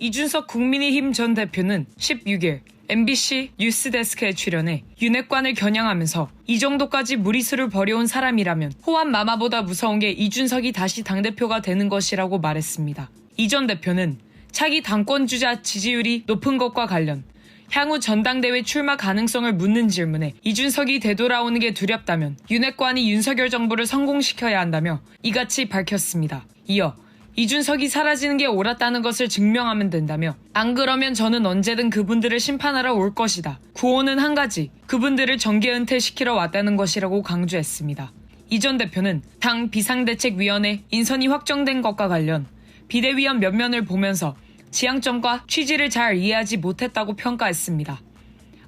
이준석 국민의힘 전 대표는 16일 MBC 뉴스데스크에 출연해 윤핵관을 겨냥하면서 이 정도까지 무리수를 벌여온 사람이라면 호환 마마보다 무서운 게 이준석이 다시 당대표가 되는 것이라고 말했습니다. 이 전 대표는 차기 당권 주자 지지율이 높은 것과 관련 향후 전당대회 출마 가능성을 묻는 질문에 이준석이 되돌아오는 게 두렵다면 윤핵관이 윤석열 정부를 성공시켜야 한다며 이같이 밝혔습니다. 이어 이준석이 사라지는 게 옳았다는 것을 증명하면 된다며 안 그러면 저는 언제든 그분들을 심판하러 올 것이다. 구호는 한 가지 그분들을 정계 은퇴시키러 왔다는 것이라고 강조했습니다. 이 전 대표는 당 비상대책위원회 인선이 확정된 것과 관련 비대위원 면면을 보면서 지향점과 취지를 잘 이해하지 못했다고 평가했습니다.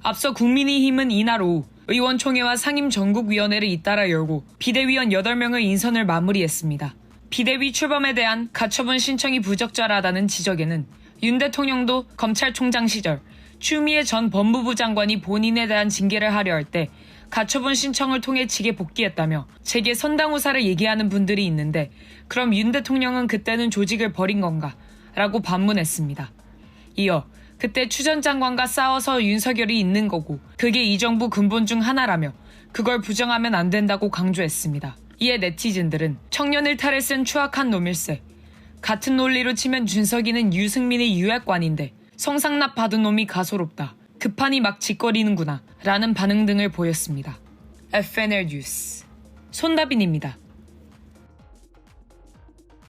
앞서 국민의힘은 이날 오후 의원총회와 상임 전국위원회를 잇따라 열고 비대위원 8명의 인선을 마무리했습니다. 비대위 출범에 대한 가처분 신청이 부적절하다는 지적에는 윤 대통령도 검찰총장 시절 추미애 전 법무부 장관이 본인에 대한 징계를 하려 할 때 가처분 신청을 통해 직에 복귀했다며 제게 선당 후사를 얘기하는 분들이 있는데 그럼 윤 대통령은 그때는 조직을 버린 건가? 라고 반문했습니다. 이어 그때 추 전 장관과 싸워서 윤석열이 있는 거고 그게 이 정부 근본 중 하나라며 그걸 부정하면 안 된다고 강조했습니다. 이에 네티즌들은 청년을 탈에 쓴 추악한 놈일세. 같은 논리로 치면 준석이는 유승민의 유약관인데 성상납 받은 놈이 가소롭다. 급하니 막 짓거리는구나. 라는 반응 등을 보였습니다. FNL 뉴스 손다빈입니다.